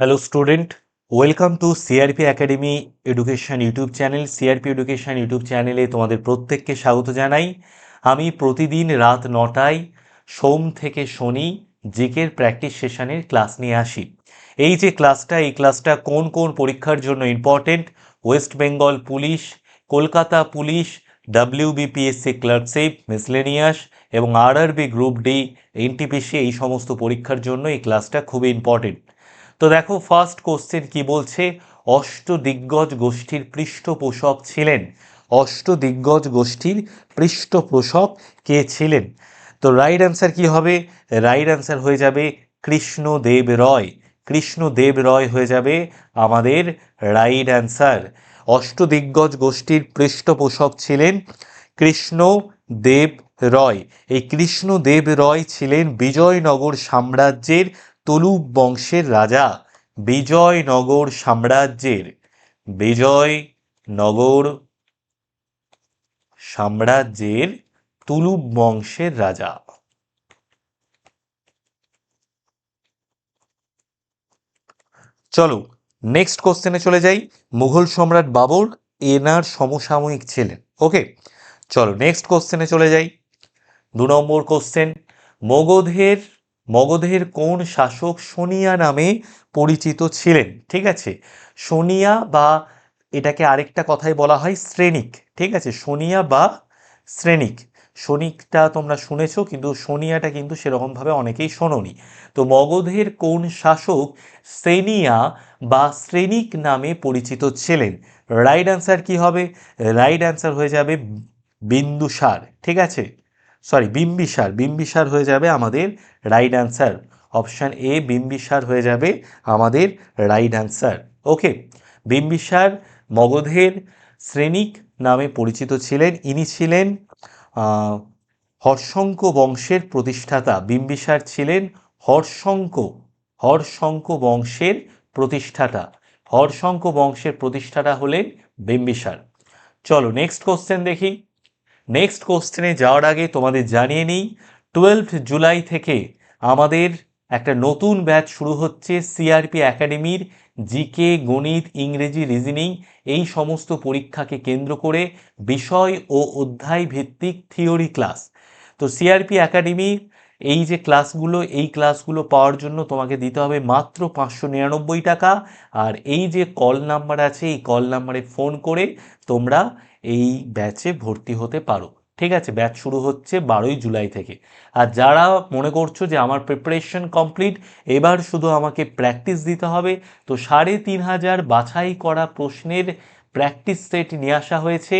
Hello student welcome to CRP Academy Education YouTube channel CRP Education YouTube চ্যানেলে তোমাদের প্রত্যেককে স্বাগত জানাই। আমি প্রতিদিন রাত নটায় সোম থেকে শনি জিকের প্র্যাকটিস সেশনের ক্লাস নিয়ে আসি। এই যে ক্লাসটা, এই ক্লাসটা কোন কোন পরীক্ষার জন্য important West Bengal police Kolkata police WBPSC clerkship miscellaneous এবং আরআরবি গ্রুপ ডি এনটিপিসি এই সমস্ত পরীক্ষার জন্য এই ক্লাসটা খুবই ইম্পর্টেন্ট তো দেখো ফার্স্ট কোশ্চেন কি বলছে? অষ্টদিগ্গজ গোষ্ঠীর পৃষ্ঠপোষক ছিলেন। অষ্টদিগ্গজ গোষ্ঠীর পৃষ্ঠপোষক কে ছিলেন? তো রাইট অ্যান্সার কি হবে? রাইট অ্যান্সার হয়ে যাবে কৃষ্ণদেব রয়। কৃষ্ণদেব রয় হয়ে যাবে আমাদের রাইট অ্যান্সার অষ্টদিগ্গজ গোষ্ঠীর পৃষ্ঠপোষক ছিলেন কৃষ্ণদেব রয়। এই কৃষ্ণদেব রয় ছিলেন বিজয়নগর সাম্রাজ্যের তুলুক বংশের রাজা বিজয়নগর সাম্রাজ্যের বিজয়নগর সাম্রাজ্যের তুলুক বংশের রাজা। চলো নেক্সট কোশ্চেনে চলে যাই। মুঘল সম্রাট বাবর এনার সমসাময়িক ছিলেন। ওকে চলো নেক্সট কোশ্চেনে চলে যাই। দু নম্বর কোশ্চেন মগধের মগধের কোন শাসক সোনিয়া নামে পরিচিত ছিলেন? ঠিক আছে, সোনিয়া বা এটাকে আরেকটা কথায় বলা হয় শ্রেণিক। ঠিক আছে, সোনিয়া বা শ্রেণিক। শনিকটা তোমরা শুনেছো, কিন্তু সোনিয়াটা কিন্তু সেরকমভাবে অনেকেই শোনোনি। তো মগধের কোন শাসক শ্রেণিয়া বা শ্রেণিক নামে পরিচিত ছিলেন? রাইট অ্যান্সার কি হবে? রাইট অ্যান্সার হয়ে যাবে বিন্দুসার। ঠিক আছে সরি বিম্বিসার বিম্বিসার হয়ে যাবে আমাদের right answer option A Bimbisara হয়ে যাবে আমাদের রাইট অ্যান্সার ওকে বিম্বিসার মগধের শ্রেণিক নামে পরিচিত ছিলেন। ইনি ছিলেন হর্ষঙ্ক বংশের প্রতিষ্ঠাতা। বিম্বিসার ছিলেন হর্ষঙ্ক হর্ষঙ্ক বংশের প্রতিষ্ঠাতা। হর্ষঙ্ক বংশের প্রতিষ্ঠাতা হলেন বিম্বিসার চলো নেক্সট কোশ্চেন দেখি। নেক্সট কোশ্চেনে যাওয়ার আগে তোমাদের জানিয়ে নিই টুয়েলভ জুলাই থেকে আমাদের একটা নতুন ব্যাচ শুরু হচ্ছে সিআরপি একাডেমির জিকে গণিত ইংরেজি রিজনিং এই সমস্ত পরীক্ষাকে কেন্দ্র করে বিষয় ও অধ্যায় ভিত্তিক থিওরি ক্লাস তো সিআরপি একাডেমি এই যে ক্লাসগুলো, এই ক্লাসগুলো পাওয়ার জন্য তোমাকে দিতে হবে মাত্র পাঁচশো নিরানব্বই টাকা। আর এই যে কল নাম্বার আছে, এই কল নাম্বারে ফোন করে তোমরা এই ব্যাচে ভর্তি হতে পারো। ঠিক আছে, ব্যাচ শুরু হচ্ছে বারোই জুলাই থেকে। আর যারা মনে করছ যে আমার প্রিপারেশন কমপ্লিট এবার শুধু আমাকে প্র্যাকটিস দিতে হবে, তো সাড়ে তিন হাজার বাছাই করা প্রশ্নের প্র্যাকটিস সেট নিয়ে আসা হয়েছে,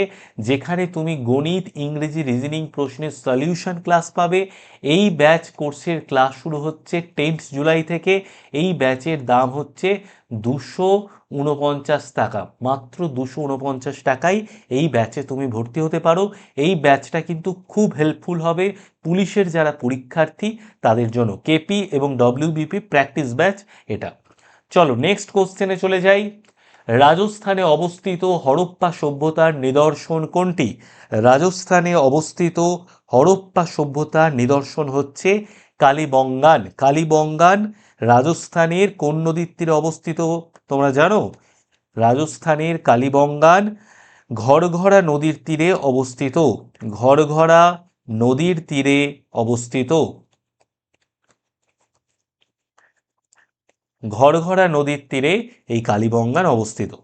যেখানে তুমি গণিত, ইংরেজি রিজনিং প্রশ্নের সলিউশন ক্লাস পাবে। এই ব্যাচ কোর্সের ক্লাস শুরু হচ্ছে টেন্থ জুলাই থেকে। এই ব্যাচের দাম হচ্ছে দুশো উনপঞ্চাশ টাকা, মাত্র দুশো উনপঞ্চাশ টাকায় এই ব্যাচে তুমি ভর্তি হতে পারো। এই ব্যাচটা কিন্তু খুব হেল্পফুল হবে পুলিশের যারা পরীক্ষার্থী, তাদের জন্য। কেপি এবং ডব্লিউবিপি প্র্যাকটিস ব্যাচ এটা। চলো নেক্সট কোশ্চেনে চলে যাই। রাজস্থানে অবস্থিত হরপ্পা সভ্যতার নিদর্শন কোনটি? রাজস্থানে অবস্থিত হরপ্পা সভ্যতার নিদর্শন হচ্ছে কালীবঙ্গান। কালীবঙ্গান রাজস্থানের কোন নদীর তীরে অবস্থিত? তোমরা জানো? রাজস্থানের কালীবঙ্গান ঘরঘরা নদীর তীরে অবস্থিত। ঘরঘরা নদীর তীরে অবস্থিত। ঘরঘরা নদীর তীরে এই কালীবঙ্গান অবস্থিত।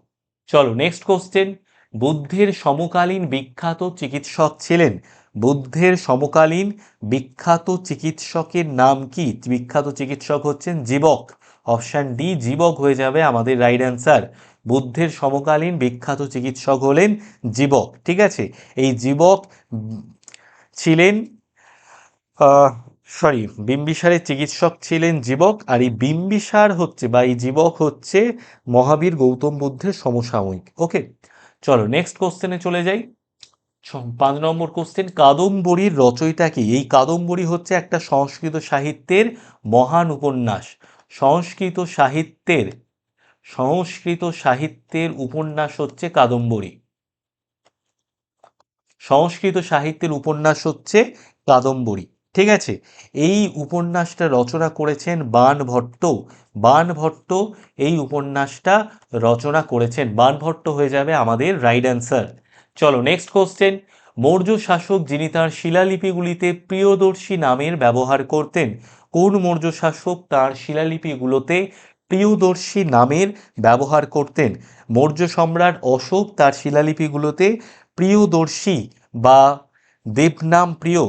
চলো নেক্সট কোশ্চেন বুদ্ধের সমকালীন বিখ্যাত চিকিৎসক ছিলেন। বুদ্ধের সমকালীন বিখ্যাত চিকিৎসকের নাম কি? বিখ্যাত চিকিৎসক হচ্ছেন জীবক। অপশান ডি জীবক হয়ে যাবে আমাদের রাইট অ্যান্সার বুদ্ধের সমকালীন বিখ্যাত চিকিৎসক হলেন জীবক। ঠিক আছে? এই জীবক ছিলেন সরি বিম্বিসারের চিকিৎসক ছিলেন জীবক, আর এই বিম্বিসার হচ্ছে বা এই জীবক হচ্ছে মহাবীর গৌতম বুদ্ধের সমসাময়িক। ওকে চলো নেক্সট কোশ্চেনে চলে যাই। পাঁচ নম্বর কোশ্চেন কাদম্বরীর রচয়িতা কি? এই কাদম্বরী হচ্ছে একটা সংস্কৃত সাহিত্যের মহান উপন্যাস। সংস্কৃত সাহিত্যের সংস্কৃত সাহিত্যের উপন্যাস হচ্ছে কাদম্বরী। সংস্কৃত সাহিত্যের উপন্যাস হচ্ছে কাদম্বরী। ঠিক আছে? এই উপন্যাসটা রচনা করেছেন বাণভট্ট বাণভট্ট এই উপন্যাসটা রচনা করেছেন। বাণভট্ট হয়ে যাবে আমাদের রাইট অ্যান্সার চলো নেক্সট কোশ্চেন মৌর্য শাসক যিনি তার শিলালিপিগুলিতে প্রিয়দর্শী নামের ব্যবহার করতেন, কোন মৌর্য শাসক তার শিলালিপিগুলোতে প্রিয়দর্শী নামের ব্যবহার করতেন? মৌর্য সম্রাট অশোক তার শিলালিপিগুলোতে প্রিয়দর্শী বা দেবনাম প্রিয়।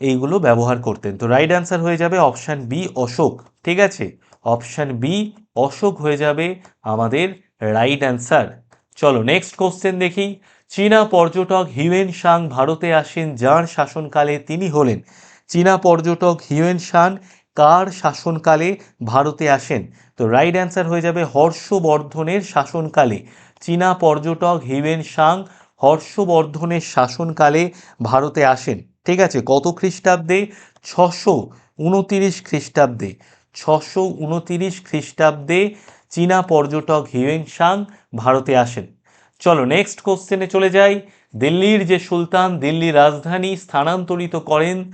এইগুলো ব্যবহার করতেন। তো রাইট অ্যান্সার হয়ে যাবে অপশান বি অশোক। ঠিক আছে? অপশান বি অশোক হয়ে যাবে আমাদের রাইট অ্যান্সার চলো নেক্সট কোশ্চেন দেখি। চীনা পর্যটক হিউয়েন সাং ভারতে আসেন, যার শাসনকালে তিনি হলেন। চীনা পর্যটক হিউয়েন সাং কার শাসনকালে ভারতে আসেন? তো রাইট অ্যান্সার হয়ে যাবে হর্ষবর্ধনের শাসনকালে। চীনা পর্যটক হিউয়েন সাং হর্ষবর্ধনের শাসনকালে ভারতে আসেন। ঠিক আছে, কত খ্রিস্টাব্দে? ছশো উনতিরিশ খ্রিস্টাব্দে। ছশো উনতিরিশ খ্রিস্টাব্দে চীনা পর্যটক হিউয়েন সাং ভারতে আসেন। চলো নেক্সট কোশ্চেনে চলে যাই। দিল্লির যে সুলতান, দিল্লির রাজধানী স্থানান্তরিত করেন।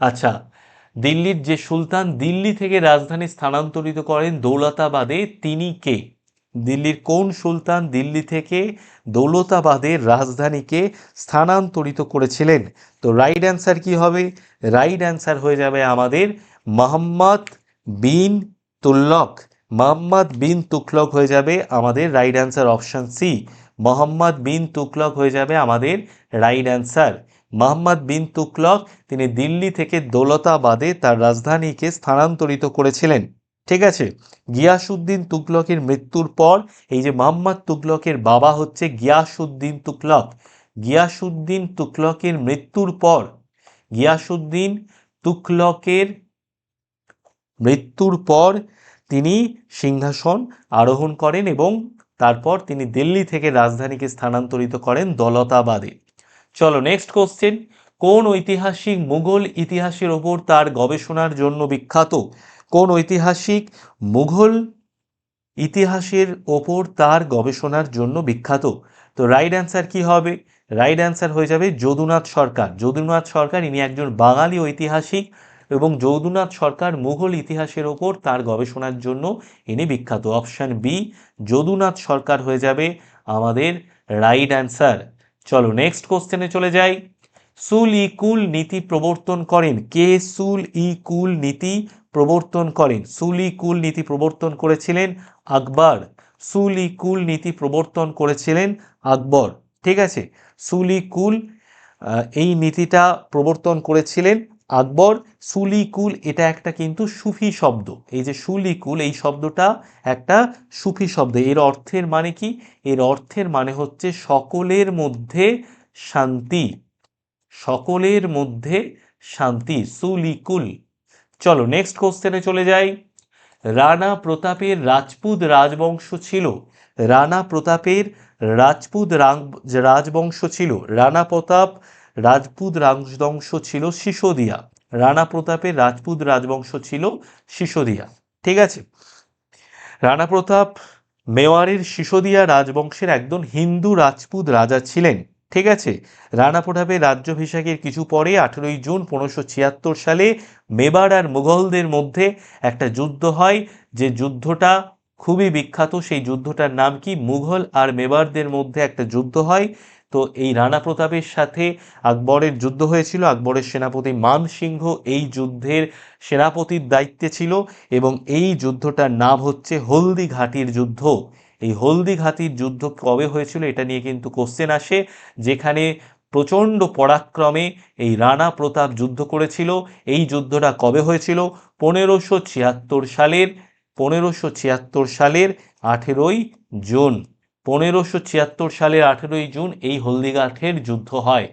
আচ্ছা দিল্লির যে সুলতান, দিল্লি থেকে রাজধানী স্থানান্তরিত করেন দৌলতাবাদে তিনি কে? দিল্লির কোন সুলতান দিল্লি থেকে দৌলতাবাদের রাজধানীকে স্থানান্তরিত করেছিলেন? তো রাইট অ্যান্সার কি হবে? রাইট অ্যান্সার হয়ে যাবে আমাদের মোহাম্মদ বিন তুল্লক মোহাম্মদ বিন তুকলক হয়ে যাবে আমাদের right answer option C Mohammad bin Tughlaq হয়ে যাবে আমাদের রাইট অ্যান্সার মোহাম্মদ বিন তুকলক তিনি দিল্লি থেকে দৌলতাবাদে তার রাজধানীকে স্থানান্তরিত করেছিলেন। ঠিক আছে? গিয়াসুদ্দিন তুগলকের মৃত্যুর পর এই যে মোহাম্মদ তুগলকের বাবা হচ্ছে গিয়াসুদ্দিন তুগলক। গিয়াসুদ্দিন তুগলকের মৃত্যুর পর গিয়াসুদ্দিন তুগলকের মৃত্যুর পর তিনি সিংহাসন আরোহণ করেন এবং তারপর তিনি দিল্লি থেকে রাজধানীকে স্থানান্তরিত করেন দলতাবাদে। চলো নেক্সট কোশ্চেন কোন ঐতিহাসিক মুঘল ইতিহাসের ওপর তার গবেষণার জন্য বিখ্যাত কোন ঐতিহাসিক মুঘল ইতিহাসের ওপর তার গবেষণার জন্য বিখ্যাত? তো রাইট অ্যান্সার কি হবে? রাইট অ্যান্সার হয়ে যাবে যদুনাথ সরকার। যদুনাথ সরকার ইনি একজন বাঙালি ঐতিহাসিক এবং যদুনাথ সরকার মুঘল ইতিহাসের ওপর তার গবেষণার জন্য ইনি বিখ্যাত। অপশান বি যদুনাথ সরকার হয়ে যাবে আমাদের রাইট অ্যান্সার চলো নেক্সট কোশ্চেনে চলে যাই। সুল ই কুল নীতি প্রবর্তন করেন। কে সুল ই কুল নীতি প্রবর্তন করেন? সুল ই কুল নীতি প্রবর্তন করেছিলেন আকবর। সুল ই কুল নীতি প্রবর্তন করেছিলেন আকবর। ঠিক আছে? সুল ই কুল এই নীতিটা প্রবর্তন করেছিলেন আকবর। সুলিকুল এটা একটা কিন্তু সুফি শব্দ। এই যে সুলিকুল এই শব্দটা একটা সুফি শব্দ। এর অর্থের মানে কি? এর অর্থের মানে হচ্ছে সকলের মধ্যে শান্তি। সকলের মধ্যে শান্তি সুলিকুল। চলো নেক্সট কোশ্চেনে চলে যাই। রানা প্রতাপের রাজপুত রাজবংশ ছিল। রানা প্রতাপের রাজপুত রাজবংশ ছিল। রানা প্রতাপ রাজপুত রাজবংশ ছিল সিসোদিয়া। রানা প্রতাপের রাজপুত রাজবংশ ছিল সিসোদিয়া। ঠিক আছে? রানা প্রতাপ মেওয়ারের সিসোদিয়া রাজবংশের একজন হিন্দু রাজপুত রাজা ছিলেন। ঠিক আছে। রানা প্রতাপের রাজ্যাভিষেকের কিছু পরে আঠেরোই জুন পনেরোশো ছিয়াত্তর সালে মেবার আর মুঘলদের মধ্যে একটা যুদ্ধ হয়। যে যুদ্ধটা খুবই বিখ্যাত, সেই যুদ্ধটার নাম কি? মুঘল আর মেবারদের মধ্যে একটা যুদ্ধ হয়। তো এই রানা প্রতাপের সাথে আকবরের যুদ্ধ হয়েছিল। আকবরের সেনাপতি মান সিংহ এই যুদ্ধের সেনাপতির দায়িত্বে ছিল এবং এই যুদ্ধটার নাম হচ্ছে হলদি ঘাটির যুদ্ধ। এই হলদি ঘাটির যুদ্ধ কবে হয়েছিল এটা নিয়ে কিন্তু কোশ্চেন আসে, যেখানে প্রচণ্ড পরাক্রমে এই রানা প্রতাপ যুদ্ধ করেছিল। এই যুদ্ধটা কবে হয়েছিল? পনেরোশো ছিয়াত্তর সালের, পনেরোশো ছিয়াত্তর সালের আঠেরোই জুন। পনেরোশো ছিয়াত্তর সালের আঠেরোই জুন এই হলদিঘাটের যুদ্ধ হয়।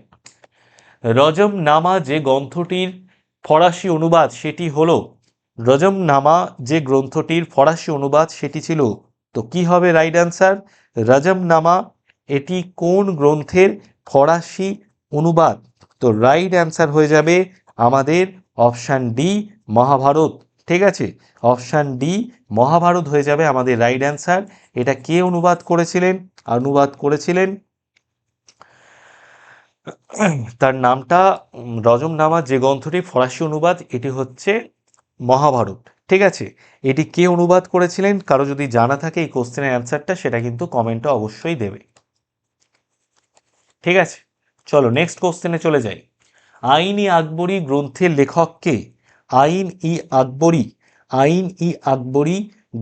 রজম নামা যে গ্রন্থটির ফরাসি অনুবাদ সেটি হল রজম নামা যে গ্রন্থটির ফরাসি অনুবাদ সেটি ছিল তো কি হবে রাইট অ্যান্সার রজম নামা এটি কোন গ্রন্থের ফরাসি অনুবাদ? তো রাইট অ্যান্সার হয়ে যাবে আমাদের অপশান ডি মহাভারত। ঠিক আছে? অপশান ডি মহাভারত হয়ে যাবে আমাদের রাইট অ্যান্সার এটা কে অনুবাদ করেছিলেন? অনুবাদ করেছিলেন তার নামটা রজমনামা যে গ্রন্থটি ফরাসি অনুবাদ, এটি হচ্ছে মহাভারত। ঠিক আছে, এটি কে অনুবাদ করেছিলেন? কারও যদি জানা থাকে এই কোশ্চেনের অ্যান্সারটা সেটা কিন্তু কমেন্টে অবশ্যই দেবে। ঠিক আছে, চলো নেক্সট কোশ্চেনে চলে যাই। আইন ই আকবরী গ্রন্থের লেখক কে? আইন ই আকবরী আইন ই আকবরী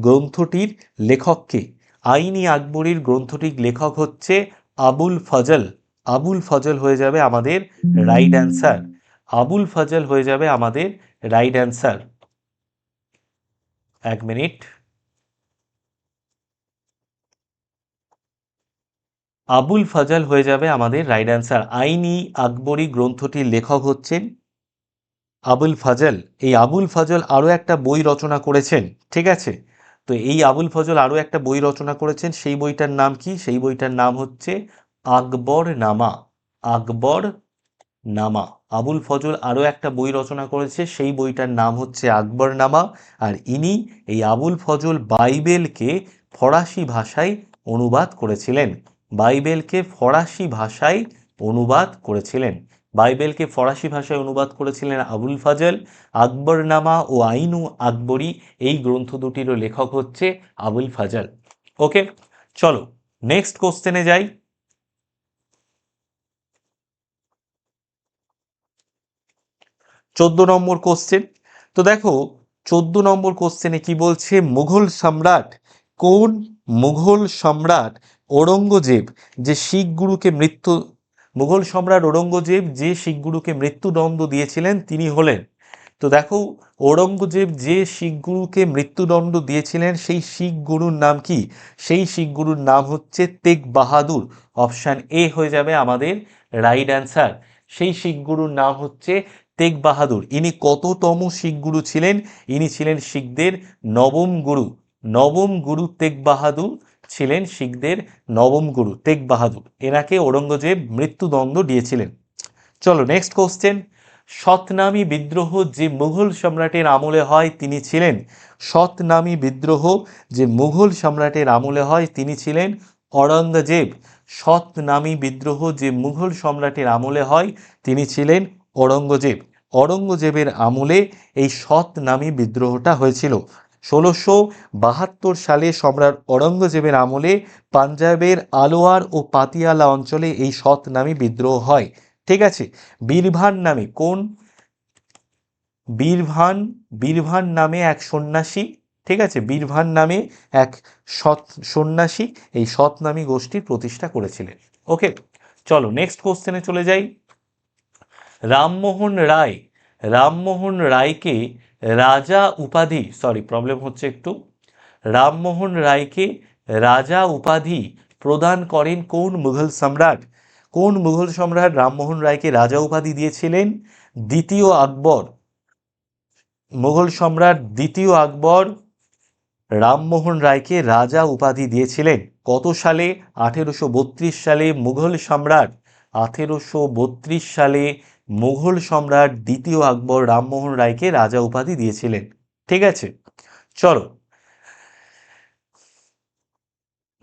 গ্রন্থটির লেখক কে? আইন ই আকবরীর গ্রন্থটির লেখক হচ্ছে আবুল ফজল। আবুল ফজল হয়ে যাবে আমাদের রাইট অ্যান্সার আবুল ফজল হয়ে যাবে আমাদের রাইট অ্যান্সার এক মিনিট। আবুল ফজল হয়ে যাবে আমাদের রাইট অ্যান্সার আইনি আকবরী গ্রন্থটির লেখক হচ্ছেন আবুল ফজল। এই আবুল ফজল আরও একটা বই রচনা করেছেন, ঠিক আছে? তো এই আবুল ফজল আরও একটা বই রচনা করেছেন, সেই বইটার নাম কি? সেই বইটার নাম হচ্ছে আকবর নামা আকবর নামা আবুল ফজল আরও একটা বই রচনা করেছে। সেই বইটার নাম হচ্ছে আকবর নামা আর ইনি এই আবুল ফজল বাইবেলকে ফরাসি ভাষায় অনুবাদ করেছিলেন। বাইবেলকে ফরাসি ভাষায় অনুবাদ করেছিলেন। বাইবেলকে ফরাসি ভাষায় অনুবাদ করেছিলেন আবুল ফাজল। আকবরনামা ও আইনু আকবরী এই গ্রন্থ দুটিরও লেখক হচ্ছে আবুল ফাজল। ওকে, চলো নেক্সট কোশ্চেনে যাই। চোদ্দ নম্বর কোশ্চেন তো দেখো, চোদ্দ নম্বর কোশ্চেনে কি বলছে? মুঘল সম্রাট কোন মুঘল সম্রাট ঔরঙ্গজেব যে শিখ গুরুকে মৃত্যু, মুঘল সম্রাট ঔরঙ্গজেব যে শিখ গুরুকে মৃত্যুদণ্ড দিয়েছিলেন তিনি হলেন। তো দেখো, ঔরঙ্গজেব যে শিখ গুরুকে মৃত্যুদণ্ড দিয়েছিলেন সেই শিখ গুরুর নাম কি? সেই শিখ গুরুর নাম হচ্ছে তেগ বাহাদুর। অপশান এ হয়ে যাবে আমাদের রাইট অ্যান্সার সেই শিখ গুরুর নাম হচ্ছে তেগ বাহাদুর। ইনি কততম শিখ গুরু ছিলেন? ইনি ছিলেন শিখদের নবম গুরু। নবম গুরু তেগ বাহাদুর ছিলেন শিখদের নবম গুরু তেগ বাহাদুর। এনাকে ঔরঙ্গজেব মৃত্যুদণ্ড দিয়েছিলেন। চলো নেক্সট কোশ্চেন সতনামী বিদ্রোহ যে মুঘল সম্রাটের আমলে হয়, তিনি ছিলেন? সতনামী বিদ্রোহ যে মুঘল সম্রাটের আমলে হয়, তিনি ছিলেন ঔরঙ্গজেব। সতনামী বিদ্রোহ যে মুঘল সম্রাটের আমলে হয়, তিনি ছিলেন ঔরঙ্গজেব। ঔরঙ্গজেবের আমলে এই সতনামী বিদ্রোহটা হয়েছিল। ষোলোশো বাহাত্তর সালে সম্রাট ঔরঙ্গজেবের আমলে পাঞ্জাবের আলোয়ার ও পাতিয়ালা অঞ্চলে এই সতনামী বিদ্রোহ হয়। ঠিক আছে? বীরভান নামে কোন? বীরভান বীরভান নামে এক সন্ন্যাসী। ঠিক আছে? বীরভান নামে এক সৎ সন্ন্যাসী এই সৎনামী গোষ্ঠীর প্রতিষ্ঠা করেছিলেন। ওকে, চলো নেক্সট কোশ্চেনে চলে যাই। রামমোহন রায়, রামমোহন রায়কে রাজা উপাধি সরি প্রবলেম হচ্ছে একটু। রামমোহন রায়কে রাজা উপাধি প্রদান করেন কোন মুঘল সম্রাট? কোন মুঘল সম্রাট রামমোহন রায়কে রাজা উপাধি দিয়েছিলেন? দ্বিতীয় আকবর। মুঘল সম্রাট দ্বিতীয় আকবর রামমোহন রায়কে রাজা উপাধি দিয়েছিলেন। কত সালে? আঠেরোশো বত্রিশ সালে মুঘল সম্রাট আঠেরোশো বত্রিশ সালে মুঘল সম্রাট দ্বিতীয় আকবর রামমোহন রায়কে রাজা উপাধি দিয়েছিলেন। ঠিক আছে? চলো।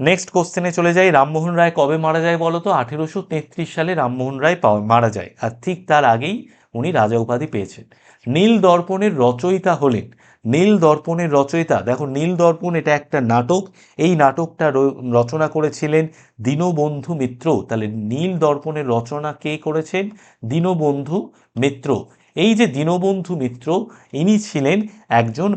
নেক্সট কোশ্চেনে চলে যাই। রামমোহন রায় কবে মারা যায় বলতো আঠেরোশো তেত্রিশ সালে রামমোহন রায় মারা যায়। আর ঠিক তার আগেই উনি রাজা উপাধি পেয়েছেন। নীল দর্পণের রচয়িতা হলেন নীল দর্পণের রচয়িতা। দেখো, নীল দর্পণ এটা একটা নাটক। এই নাটকটা রচনা করেছিলেন দীনবন্ধু মিত্র। তাহলে নীল দর্পণের রচনা কে করেছেন? দীনবন্ধু মিত্র। এই যে দীনবন্ধু মিত্র, ইনি ছিলেন একজন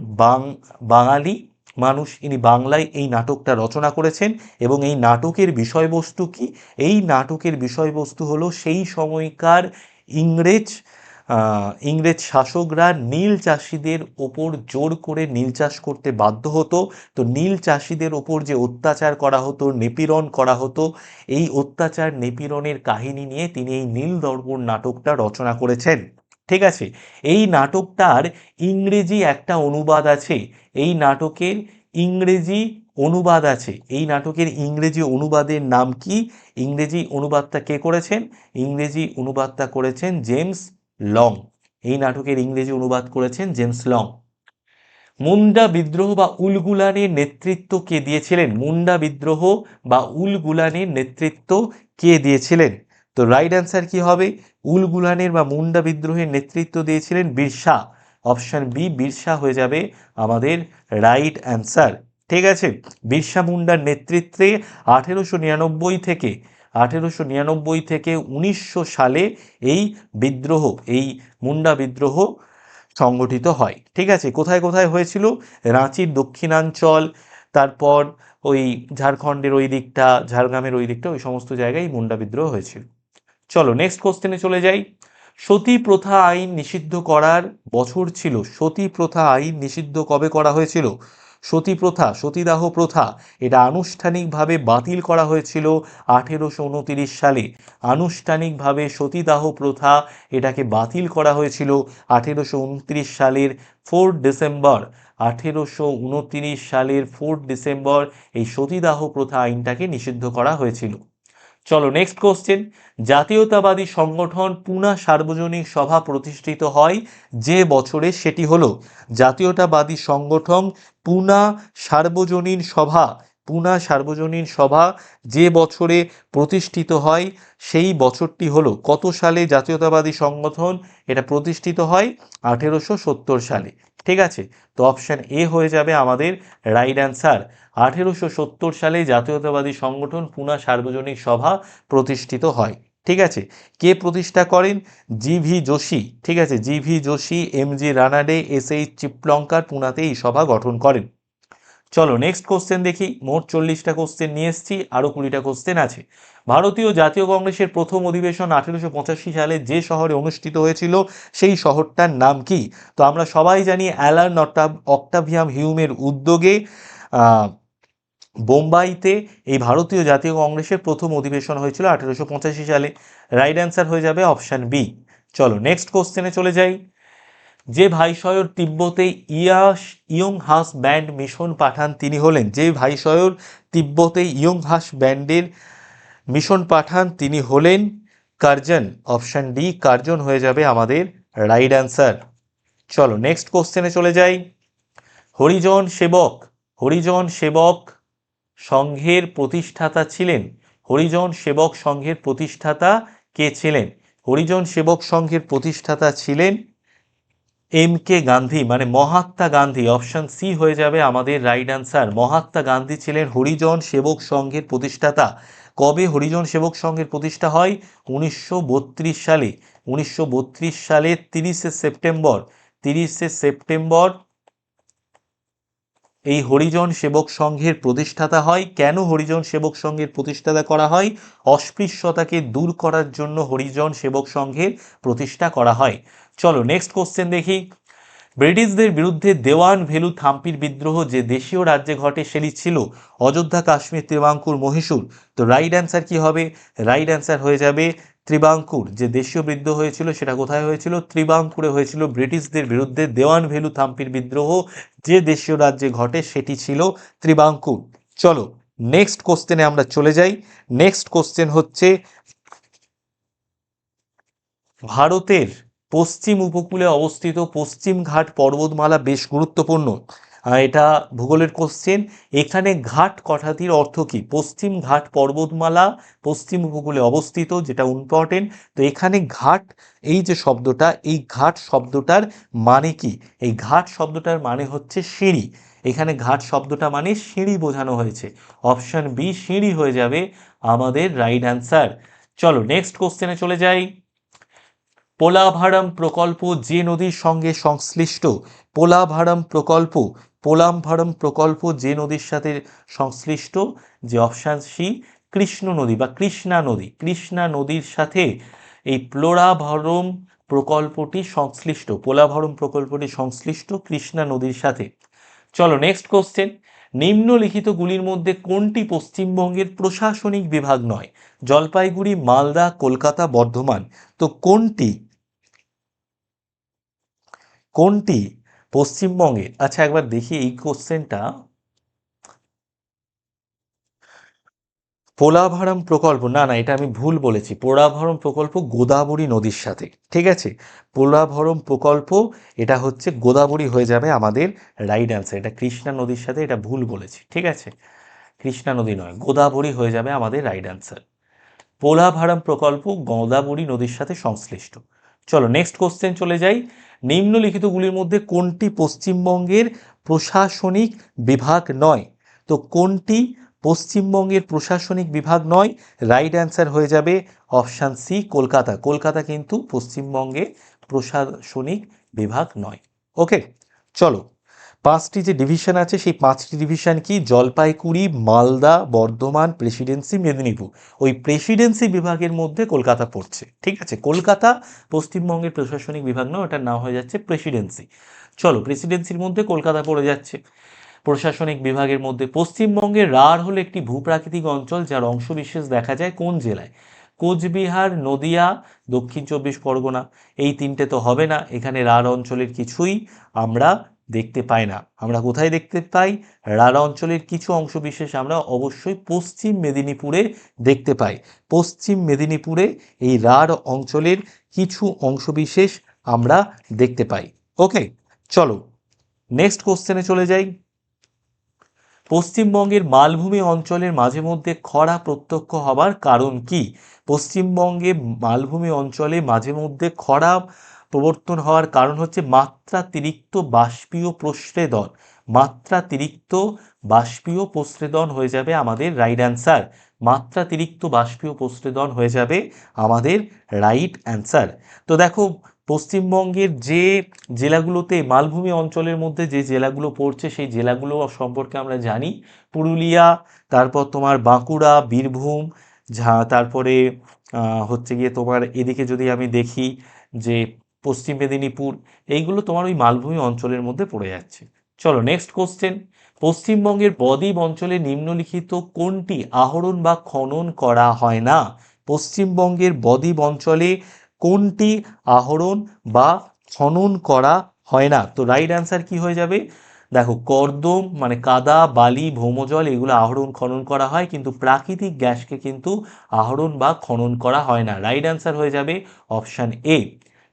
বাঙালি মানুষ। ইনি বাংলায় এই নাটকটা রচনা করেছেন। এবং এই নাটকের বিষয়বস্তু কি? এই নাটকের বিষয়বস্তু হলো সেই সময়কার ইংরেজ ইংরেজ শাসকরা নীল চাষিদের ওপর জোর করে নীল চাষ করতে বাধ্য হতো। তো নীল চাষিদের ওপর যে অত্যাচার করা হতো, নিপীড়ন করা হতো, এই অত্যাচার নিপীড়নের কাহিনী নিয়ে তিনি এই নীল দর্পণ নাটকটা রচনা করেছেন। ঠিক আছে, এই নাটকটার ইংরেজি একটা অনুবাদ আছে। এই নাটকের ইংরেজি অনুবাদ আছে। এই নাটকের ইংরেজি অনুবাদের নাম কি? ইংরেজি অনুবাদটা কে করেছেন? ইংরেজি অনুবাদটা করেছেন জেমস লং। এই নাটকের ইংরেজি অনুবাদ করেছেন জেমস লং। মুন্ডা বিদ্রোহ বা উলগুলানের নেতৃত্ব কে দিয়েছিলেন? মুন্ডা বিদ্রোহ বা উলগুলানের নেতৃত্ব কে দিয়েছিলেন? তো রাইট অ্যান্সার কি হবে? উলগুলানের বা মুন্ডা বিদ্রোহের নেতৃত্ব দিয়েছিলেন বীরসা অপশান বি বীরসা হয়ে যাবে আমাদের রাইট অ্যান্সার ঠিক আছে? বিরসা মুন্ডার নেতৃত্বে আঠেরোশো নিরানব্বই থেকে আঠেরোশো নিরানব্বই থেকে উনিশশো সালে এই বিদ্রোহ, এই মুন্ডা বিদ্রোহ সংগঠিত হয়। ঠিক আছে, কোথায় কোথায় হয়েছিল? রাঁচির দক্ষিণাঞ্চল, তারপর ওই ঝাড়খণ্ডের ওই দিকটা, ঝাড়গ্রামের ওই দিকটা, ওই সমস্ত জায়গায় মুন্ডা বিদ্রোহ হয়েছিল। চলো নেক্সট কোশ্চেনে চলে যাই। সতী প্রথা আইন নিষিদ্ধ করার বছর ছিল। সতী প্রথা আইন নিষিদ্ধ কবে করা হয়েছিল? সতী প্রথা সতীদাহ প্রথা, এটা আনুষ্ঠানিকভাবে বাতিল করা হয়েছিল আঠেরোশো উনতিরিশ সালে। আনুষ্ঠানিকভাবে সতীদাহ প্রথা এটাকে বাতিল করা হয়েছিল আঠেরোশো উনত্রিশ সালের ফোর ডিসেম্বর আঠেরোশো উনত্রিশ সালের ফোর ডিসেম্বর এই সতীদাহ প্রথা আইনটাকে নিষিদ্ধ করা হয়েছিল। চলো নেক্সট কোশ্চেন জাতীয়তাবাদী সংগঠন পুনা সার্বজনীন সভা প্রতিষ্ঠিত হয় যে বছরে সেটি হলো জাতীয়তাবাদী সংগঠন পুনা সার্বজনীন সভা। পুনা সার্বজনীন সভা যে বছরে প্রতিষ্ঠিত হয়, সেই বছরটি হলো কত সালে জাতীয়তাবাদী সংগঠন এটা প্রতিষ্ঠিত হয়? আঠেরোশো সত্তর সালে। ঠিক আছে? তো অপশান এ হয়ে যাবে আমাদের রাইট অ্যান্সার আঠেরোশো সত্তর সালে জাতীয়তাবাদী সংগঠন পুনা সার্বজনীন সভা প্রতিষ্ঠিত হয়। ঠিক আছে? কে প্রতিষ্ঠা করেন? G V Joshi. ঠিক আছে? G V Joshi, M G Ranade, S H Chiplunkar পুনাতে এই সভা গঠন করেন। চলো নেক্সট কোশ্চেন দেখি। মোট চল্লিশটা কোশ্চেন নিয়ে এসেছি আরও কুড়িটা কোশ্চেন আছে। ভারতীয় জাতীয় কংগ্রেসের প্রথম অধিবেশন আঠেরোশো পঁচাশি সালে যে শহরে অনুষ্ঠিত হয়েছিল, সেই শহরটার নাম কি? তো আমরা সবাই জানি অ্যালার্ন অক্টাভিয়াম হিউমের উদ্যোগে বোম্বাইতে এই ভারতীয় জাতীয় কংগ্রেসের প্রথম অধিবেশন হয়েছিল আঠেরোশো পঁচাশি সালে। রাইট অ্যান্সার হয়ে যাবে অপশান বি চলো নেক্সট কোশ্চেনে চলে যাই। যে ভাইসয়র তিব্বতে ইয়াস ইয়ং হাস ব্যান্ড মিশন পাঠান, তিনি হলেন। যে ভাইসয়র তিব্বতে ইয়ং হাস ব্যান্ডের মিশন পাঠান, তিনি হলেন কার্জন। অপশান ডি, কার্জন হয়ে যাবে আমাদের রাইট অ্যান্সার। চলো, নেক্সট কোশ্চেনে চলে যাই। হরিজন সেবক হরিজন সেবক সংঘের প্রতিষ্ঠাতা ছিলেন। হরিজন সেবক সংঘের প্রতিষ্ঠাতা কে ছিলেন? হরিজন সেবক সংঘের প্রতিষ্ঠাতা ছিলেন এম কে গান্ধী মানে মহাত্মা গান্ধী অপশন সি হয়ে যাবে আমাদের রাইট অ্যান্সার মহাত্মা গান্ধী ছিলেন হরিজন সেবক সংঘের প্রতিষ্ঠাতা। কবে হরিজন সেবক সংঘের প্রতিষ্ঠা হয়? উনিশশো বত্রিশ সালে। উনিশশো সালের তিরিশে সেপ্টেম্বর। তিরিশে সেপ্টেম্বর এই হরিজন সেবক সংঘের প্রতিষ্ঠাতা হয়। কেন হরিজন সেবক সংঘের প্রতিষ্ঠাতা করা হয়? অস্পৃশ্যতাকে দূর করার জন্য হরিজন সেবক সংঘের প্রতিষ্ঠা করা হয়। চলো নেক্সট কোশ্চেন দেখি। ব্রিটিশদের বিরুদ্ধে দেওয়ান ভেলু থাম্পির বিদ্রোহ যে দেশীয় রাজ্যে ঘটে সেটি ছিল অযোধ্যা, কাশ্মীর, ত্রিবাঙ্কুর, মহীশূর। তো রাইট অ্যান্সার কি হবে? রাইট অ্যান্সার হয়ে যাবে ত্রিবাঙ্কুর। যে দেশীয় বিদ্রোহ হয়েছিল সেটা কোথায় হয়েছিল? ত্রিবাঙ্কুরে হয়েছিল ব্রিটিশদের বিরুদ্ধে দেওয়ান ভেলু থাম্পির বিদ্রোহ যে দেশীয় রাজ্যে ঘটে সেটি ছিল ত্রিবাঙ্কুর। চলো নেক্সট কোশ্চেনে আমরা চলে যাই। নেক্সট কোশ্চেন হচ্ছে ভারতের পশ্চিম উপকূলে অবস্থিত পশ্চিম ঘাট পর্বতমালা বেশ গুরুত্বপূর্ণ। এটা ভূগোলের কোশ্চেন এখানে ঘাট কথাটির অর্থ কি? পশ্চিম ঘাট পর্বতমালা পশ্চিম উপকূলে অবস্থিত, যেটা ইম্পর্টেন্ট তো এখানে ঘাট, এই যে শব্দটা, এই ঘাট শব্দটার মানে কি? এই ঘাট শব্দটার মানে হচ্ছে সিঁড়ি। এখানে ঘাট শব্দটা মানে সিঁড়ি বোঝানো হয়েছে। অপশান বি সিঁড়ি হয়ে যাবে আমাদের রাইট অ্যান্সার চলো নেক্সট কোশ্চেনে চলে যাই। পোলাভারাম প্রকল্প যে নদীর সঙ্গে সংশ্লিষ্ট, পোলাভারাম প্রকল্প, পোলামভারাম প্রকল্প যে নদীর সাথে সংশ্লিষ্ট, যে অপশান সি কৃষ্ণ নদী বা কৃষ্ণা নদী। কৃষ্ণা নদীর সাথে এই পোলাভারম প্রকল্পটি সংশ্লিষ্ট, পোলাভরম প্রকল্পটি সংশ্লিষ্ট কৃষ্ণা নদীর সাথে। চলো নেক্সট কোশ্চেন নিম্নলিখিতগুলির মধ্যে কোনটি পশ্চিমবঙ্গের প্রশাসনিক বিভাগ নয়? জলপাইগুড়ি, মালদা, কলকাতা, বর্ধমান। তো কোনটি কোনটি পশ্চিমবঙ্গে? আচ্ছা একবার দেখি এই কোশ্চেনটা। পোলাভারম প্রকল্প, না না, এটা আমি ভুল বলেছি। পোলাভারম প্রকল্প গোদাবরী নদীর সাথে, ঠিক আছে? পোলাভরম প্রকল্প, এটা হচ্ছে গোদাবরী হয়ে যাবে আমাদের রাইট অ্যান্সার। এটা কৃষ্ণা নদীর সাথে, এটা ভুল বলেছি, ঠিক আছে? কৃষ্ণা নদী নয়, গোদাবরী হয়ে যাবে আমাদের রাইট অ্যান্সার। পোলাভারম প্রকল্প গোদাবরী নদীর সাথে সংশ্লিষ্ট। চলো, নেক্সট কোশ্চেন চলে যাই। নিম্নলিখিতগুলির মধ্যে কোনটি পশ্চিমবঙ্গের প্রশাসনিক বিভাগ নয়? তো কোনটি পশ্চিমবঙ্গের প্রশাসনিক বিভাগ নয়? রাইট অ্যান্সার হয়ে যাবে অপশান সি কলকাতা। কলকাতা কিন্তু পশ্চিমবঙ্গে প্রশাসনিক বিভাগ নয়। ওকে চলো। পাঁচটি যে ডিভিশন আছে, সেই পাঁচটি ডিভিশন কি? জলপাইগুড়ি, মালদা, বর্ধমান, প্রেসিডেন্সি, মেদিনীপুর। ওই প্রেসিডেন্সি বিভাগের মধ্যে কলকাতা পড়ছে। ঠিক আছে? কলকাতা, পশ্চিমবঙ্গের প্রশাসনিক বিভাগ নয়, ওটার নাম হয়ে যাচ্ছে প্রেসিডেন্সি। চলো, প্রেসিডেন্সির মধ্যে কলকাতা পড়ে যাচ্ছে। প্রশাসনিক বিভাগের মধ্যে পশ্চিমবঙ্গের রাঢ় হলো একটি ভূপ্রাকৃতিক অঞ্চল, যার অংশবিশেষ দেখা যায় কোন জেলায়? কোচবিহার, নদিয়া, দক্ষিণ চব্বিশ পরগনা। এই তিনটে তো হবে না। এখানে রাঢ় অঞ্চলের কিছুই আমরা দেখতে পাই না। আমরা কোথায় দেখতে পাই? রাঢ় অঞ্চলের কিছু অংশবিশেষ আমরা অবশ্যই পশ্চিম মেদিনীপুরে দেখতে পাই। পশ্চিম মেদিনীপুরে এই রাঢ় অঞ্চলের কিছু অংশবিশেষ আমরা দেখতে পাই। ওকে চলো নেক্সট কোশ্চেনে চলে যাই। পশ্চিমবঙ্গের মালভূমি অঞ্চলের মাঝে মধ্যে খরা প্রত্যক্ষ হবার কারণ কি? পশ্চিমবঙ্গে মালভূমি অঞ্চলে মাঝে মধ্যে খরা প্রবর্তন হওয়ার কারণ হচ্ছে মাত্রাতিরিক্ত বাষ্পীয় প্রস্রেদন মাত্রাতিরিক্ত বাষ্পীয় প্রস্রেদন হয়ে যাবে আমাদের রাইট অ্যান্সার মাত্রাতিরিক্ত বাষ্পীয় প্রস্রেদন হয়ে যাবে আমাদের রাইট অ্যান্সার তো দেখো, পশ্চিমবঙ্গের যে জেলাগুলোতে, মালভূমি অঞ্চলের মধ্যে যে জেলাগুলো পড়ছে, সেই জেলাগুলো সম্পর্কে আমরা জানি। পুরুলিয়া, তারপর তোমার বাঁকুড়া, বীরভূম, ঝা, তারপরে হচ্ছে গিয়ে তোমার এদিকে যদি আমি দেখি যে পশ্চিম মেদিনীপুর, এইগুলো তোমার ওই মালভূমি অঞ্চলের মধ্যে পড়ে যাচ্ছে। চলো নেক্সট কোশ্চেন পশ্চিমবঙ্গের বদ্বীপ অঞ্চলে নিম্নলিখিত কোনটি আহরণ বা খনন করা হয় না? পশ্চিমবঙ্গের বদ্বীপ অঞ্চলে কোনটি আহরণ বা খনন করা হয় না? তো রাইট অ্যান্সার কি হয়ে যাবে? দেখো, কর্দম মানে কাদা, বালি, ভৌমজল, এগুলো আহরণ, খনন করা হয়, কিন্তু প্রাকৃতিক গ্যাসকে কিন্তু আহরণ বা খনন করা হয় না। রাইট অ্যান্সার হয়ে যাবে option A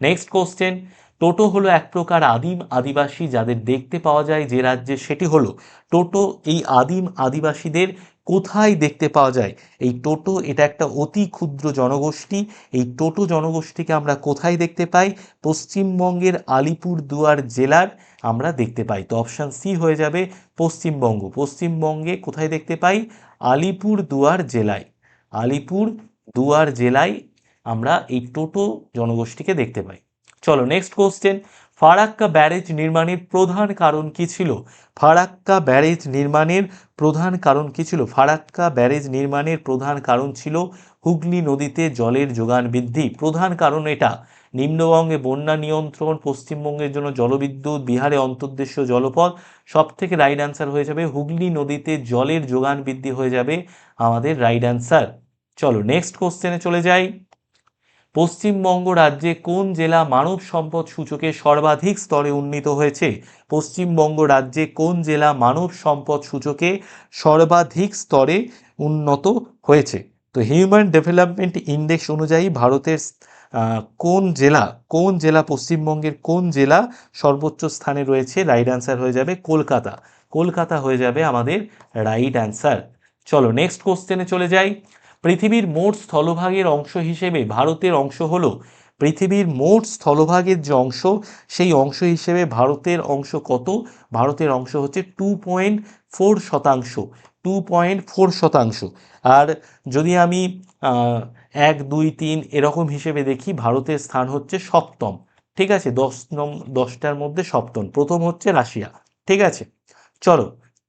next question Toto হলো এক প্রকার আদিম আদিবাসী যাদের দেখতে পাওয়া যায় যে রাজ্যে সেটি হলো টোটো এই আদিম আদিবাসীদের কোথায় দেখতে পাওয়া যায়? এই টোটো এটা একটা অতি ক্ষুদ্র জনগোষ্ঠী। এই টোটো জনগোষ্ঠীকে আমরা কোথায় দেখতে পাই? পশ্চিমবঙ্গের আলিপুর দুয়ার জেলার আমরা দেখতে পাই। তো অপশান সি হয়ে যাবে পশ্চিমবঙ্গ। পশ্চিমবঙ্গে কোথায় দেখতে পাই? আলিপুর দুয়ার জেলায়। আলিপুর দুয়ার জেলায় আমরা এই টোটো জনগোষ্ঠীকে দেখতে পাই। চলো নেক্সট কোশ্চেন ফারাক্কা ব্যারেজ নির্মাণের প্রধান কারণ কি ছিল? ফারাক্কা ব্যারেজ নির্মাণের প্রধান কারণ কি ছিল? ফারাক্কা ব্যারেজ নির্মাণের প্রধান কারণ ছিল হুগলি নদীতে জলের যোগান বৃদ্ধি। প্রধান কারণ এটা, নিম্নবঙ্গে বন্যা নিয়ন্ত্রণ, পশ্চিমবঙ্গের জন্য জলবিদ্যুৎ, বিহারে অন্তর্দেশীয় জলপথ সব থেকে রাইট অ্যান্সার হয়ে যাবে হুগলি নদীতে জলের যোগান বৃদ্ধি হয়ে যাবে আমাদের রাইট অ্যান্সার চলো নেক্সট কোশ্চেনে চলে যাই। পশ্চিমবঙ্গ রাজ্যে কোন জেলা মানব সম্পদ সূচকে সর্বাধিক স্তরে উন্নীত হয়েছে? পশ্চিমবঙ্গ রাজ্যে কোন জেলা মানব সম্পদ সূচকে সর্বাধিক স্তরে উন্নত হয়েছে? তো হিউম্যান ডেভেলপমেন্ট ইন্ডেক্স অনুযায়ী ভারতের কোন জেলা কোন জেলা পশ্চিমবঙ্গের কোন জেলা সর্বোচ্চ স্থানে রয়েছে? রাইট অ্যান্সার হয়ে যাবে কলকাতা। কলকাতা হয়ে যাবে আমাদের রাইট অ্যান্সার। চলো নেক্সট কোশ্চেনে চলে যাই। পৃথিবীর মোট স্থলভাগের অংশ হিসেবে ভারতের অংশ হলো, পৃথিবীর মোট স্থলভাগের যে অংশ, সেই অংশ হিসেবে ভারতের অংশ কত? ভারতের অংশ হচ্ছে টু পয়েন্ট ফোর শতাংশ, টু পয়েন্ট ফোর শতাংশ। আর যদি আমি এক, দুই, তিন এরকম হিসেবে দেখি, ভারতের স্থান হচ্ছে সপ্তম। ঠিক আছে? দশ নম, দশটার মধ্যে সপ্তম। প্রথম হচ্ছে রাশিয়া। ঠিক আছে? চলো,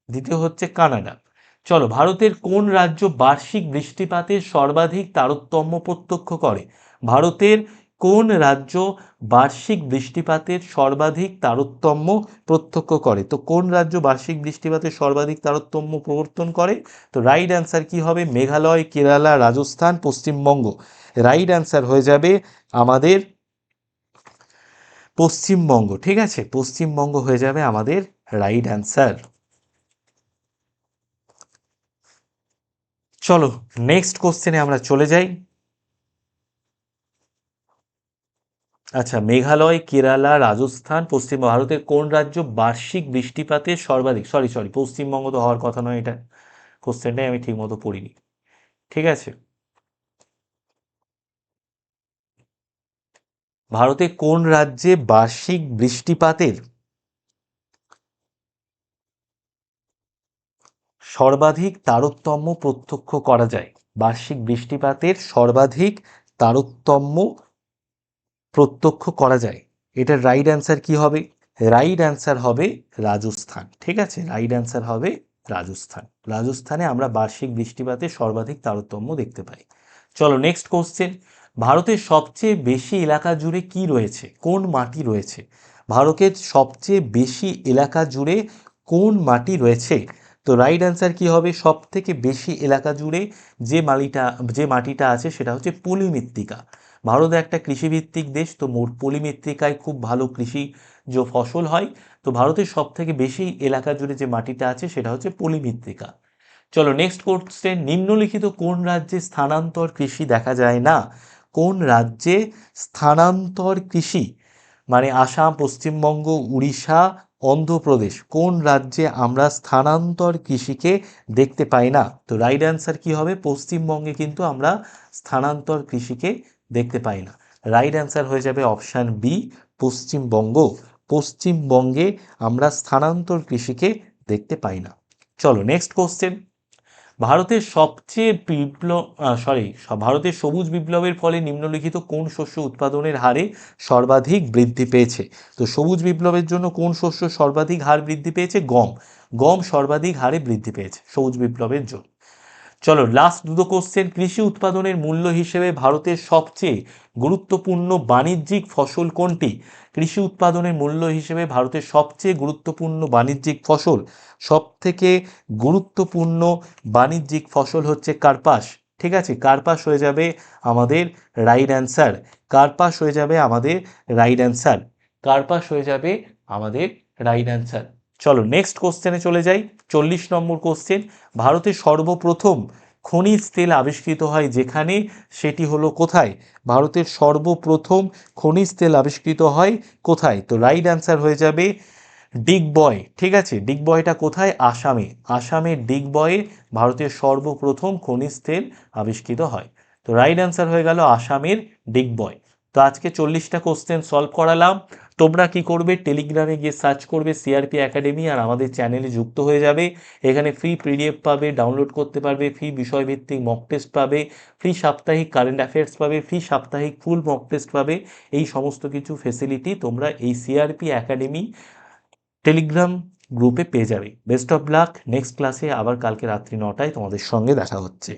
দ্বিতীয় হচ্ছে কানাডা। চলো, ভারতের কোন রাজ্য বার্ষিক বৃষ্টিপাতের সর্বাধিক তারতম্য প্রত্যক্ষ করে? ভারতের কোন রাজ্য বার্ষিক বৃষ্টিপাতের সর্বাধিক তারতম্য প্রত্যক্ষ করে? তো কোন রাজ্য বার্ষিক বৃষ্টিপাতের সর্বাধিক তারতম্য প্রবর্তন করে? তো রাইট অ্যান্সার কি হবে? মেঘালয়, কেরালা, রাজস্থান, পশ্চিমবঙ্গ। রাইট অ্যান্সার হয়ে যাবে আমাদের পশ্চিমবঙ্গ। ঠিক আছে? পশ্চিমবঙ্গ হয়ে যাবে আমাদের রাইট অ্যান্সার চলো নেক্সট কোশ্চেনে আমরা চলে যাই। আচ্ছা মেঘালয়, কেরালা, রাজস্থান, পশ্চিম ভারতের কোন রাজ্য বার্ষিক বৃষ্টিপাতে সর্বাধিক সরি সরি পশ্চিমবঙ্গ তো হওয়ার কথা নয়, এটা কোশ্চেনটাই আমি ঠিকমতো পড়িনি। ঠিক আছে? ভারতে কোন রাজ্যে বার্ষিক বৃষ্টিপাতের সর্বাধিক তারতম্য প্রত্যক্ষ করা যায়। বার্ষিক বৃষ্টিপাতের সর্বাধিক তারতম্য প্রত্যক্ষ করা যায়। এটার রাইট অ্যান্সার কি হবে? রাইট অ্যান্সার হবে রাজস্থান। ঠিক আছে? রাইট অ্যান্সার হবে রাজস্থান। রাজস্থানে আমরা বার্ষিক বৃষ্টিপাতের সর্বাধিক তারতম্য দেখতে পাই। চলো নেক্সট কোশ্চেন ভারতের সবচেয়ে বেশি এলাকা জুড়ে কি রয়েছে? কোন মাটি রয়েছে? ভারতের সবচেয়ে বেশি এলাকা জুড়ে কোন মাটি রয়েছে? তো রাইট অ্যান্সার কি হবে? সব থেকে বেশি এলাকা জুড়ে যে মাটিটা যে মাটিটা আছে সেটা হচ্ছে পলিমৃত্তিকা। ভারত একটা কৃষিভিত্তিক দেশ, তো মোট পলিমৃত্তিকায় খুব ভালো কৃষি যে ফসল হয়। তো ভারতের সব থেকে বেশি এলাকা জুড়ে যে মাটিটা আছে সেটা হচ্ছে পলিমৃত্তিকা। চলো নেক্সট কোশ্চেন নিম্নলিখিত কোন রাজ্যে স্থানান্তর কৃষি দেখা যায় না? কোন রাজ্যে স্থানান্তর কৃষি? মানে আসাম, পশ্চিমবঙ্গ, উড়িষ্যা অন্ধ্রপ্রদেশ, কোন রাজ্যে আমরা স্থানান্তর কৃষিকে দেখতে পাই না? তো রাইট অ্যান্সার কী হবে? পশ্চিমবঙ্গে কিন্তু আমরা স্থানান্তর কৃষিকে দেখতে পাই না। রাইট অ্যান্সার হয়ে যাবে অপশান বি পশ্চিমবঙ্গ। পশ্চিমবঙ্গে আমরা স্থানান্তর কৃষিকে দেখতে পাই না। চলো নেক্সট কোশ্চেন ভারতের সবচেয়ে বিপ্লব সরি ভারতের সবুজ বিপ্লবের ফলে নিম্নলিখিত কোন শস্য উৎপাদনের হারে সর্বাধিক বৃদ্ধি পেয়েছে? তো সবুজ বিপ্লবের জন্য কোন শস্য সর্বাধিক হার বৃদ্ধি পেয়েছে? গম। গম সর্বাধিক হারে বৃদ্ধি পেয়েছে সবুজ বিপ্লবের জন্য। চলো লাস্ট দুটো কোশ্চেন কৃষি উৎপাদনের মূল্য হিসেবে ভারতের সবচেয়ে গুরুত্বপূর্ণ বাণিজ্যিক ফসল কোনটি? কৃষি উৎপাদনের মূল্য হিসেবে ভারতের সবচেয়ে গুরুত্বপূর্ণ বাণিজ্যিক ফসল সব থেকে গুরুত্বপূর্ণ বাণিজ্যিক ফসল হচ্ছে কার্পাস। ঠিক আছে, কার্পাস হয়ে যাবে আমাদের রাইট অ্যান্সার কার্পাস হয়ে যাবে আমাদের রাইট অ্যান্সার কার্পাস হয়ে যাবে আমাদের রাইট অ্যান্সার চলো নেক্সট কোশ্চেনে চলে যাই। চল্লিশ নম্বর কোশ্চেন ভারতের সর্বপ্রথম খনিজ তেল আবিষ্কৃত হয় যেখানে? সেটি হলো কোথায়? ভারতের সর্বপ্রথম খনিজ তেল আবিষ্কৃত হয় কোথায়? তো রাইট অ্যান্সার হয়ে যাবে ডিগবয় ঠিক আছে? ডিগবয়টা কোথায়? আসামে। আসামের ডিগবয়ে ভারতের সর্বপ্রথম খনিজ তেল আবিষ্কৃত হয়। তো রাইট অ্যান্সার হয়ে গেল আসামের ডিগবয় তো আজকে চল্লিশটা কোশ্চেন সলভ করালাম। তোমরা কি করবে? টেলিগ্রামে গিয়ে সার্চ করবে সিআরপি একাডেমি আর আমাদের চ্যানেলে যুক্ত হয়ে যাবে। এখানে ফ্রি পিডিএফ পাবে ডাউনলোড করতে পারবে ফ্রি বিষয়ভিত্তিক মক টেস্ট পাবে ফ্রি সাপ্তাহিক কারেন্ট অ্যাফেয়ার্স পাবে ফ্রি সাপ্তাহিক ফুল মক টেস্ট পাবে। এই সমস্ত কিছু ফেসিলিটি তোমরা এই সিআরপি একাডেমি টেলিগ্রাম গ্রুপে পেয়ে যাবে। বেস্ট অফ লাক নেক্সট ক্লাসে আবার কালকে রাত্রি নটায় তোমাদের সঙ্গে দেখা হচ্ছে।